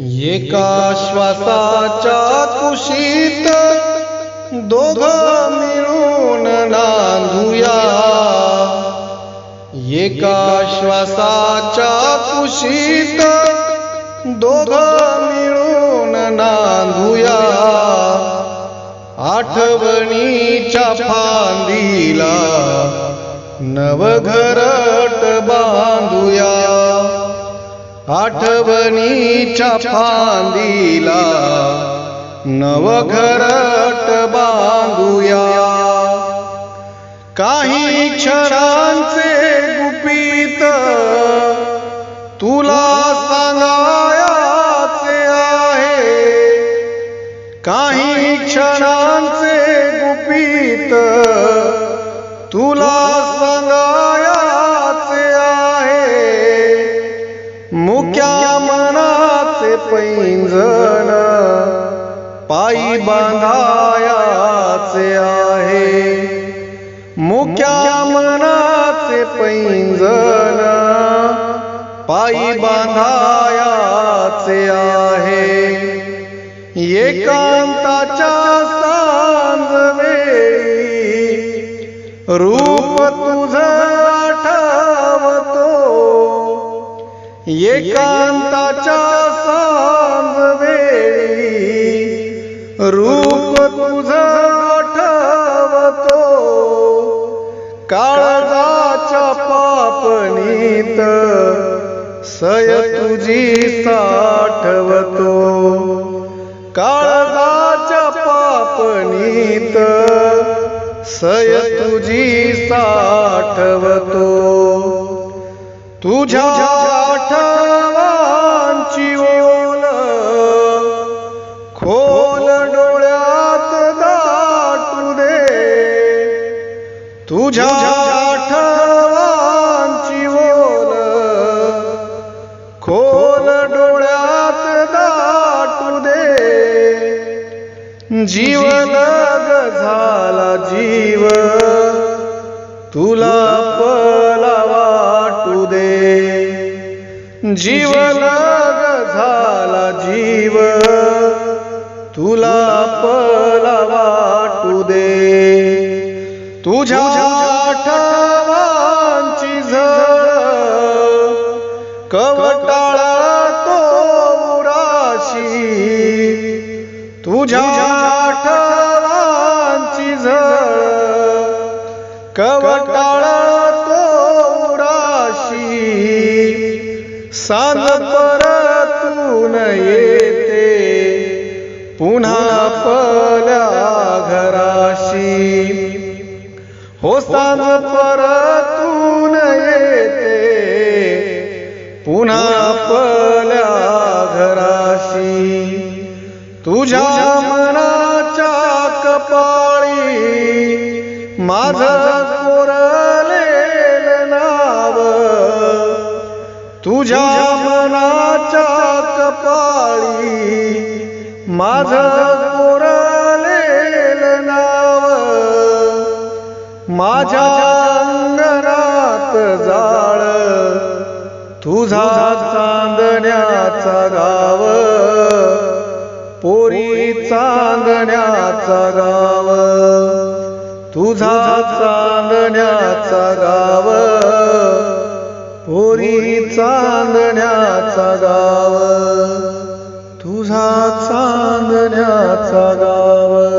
एका श्वासाच्या कुशीत दोघ मिळून नांदूया. एका श्वासाच्या कुशीत दोघ मिळून नांदूया. आठवणीच्या फांदीला नवघरट बांधूया. आठवणीच्या फांदीला नवघरट बांधूया. काही क्षणांचे गुपित तुला सांगायाचे आहे. काही क्षणांचे गुपित तुला पैंजण पायी बांधायाचे आहे. मुक्या मनाचे पैंजण पायी बांधायाचे आहे. एकांताच्या सांज वेळी रूप एकांताच्या सांज वेळी रूप तुझ आठवतो. काळजाच्या पापणीत सय तुझी साठवतो. काळजाच्या पापणीत सय तुझी साठवतो. तुझ्या तुझ्या आठवांची ओल खोल डोळ्यात दाटू दे. जीवन झाला जीव. तुला पला वाटू दे. जीवन झाला जीव. तुला तुझ्या आठवांची झळ कवटाळा तो राशी तुझ्या आठवांची झळ कवटाळा तो राशी सांग परतून येते पुन्हा पल्या घराशी. हो परतून येते. पुन्हा आपल्या घराशी तुझ्या मनाच्या कपाळी माझ कोरलेल नाव. तुझ्या मनाच्या कपाळी माझ माझ्या अंगणात जाळ. तुझा चांदण्याचा गाव. पोरी चांदण्याचा गाव. तुझा चांदण्याचा गाव. पोरी चांदण्याचा गाव. तुझा चांदण्याचा गाव.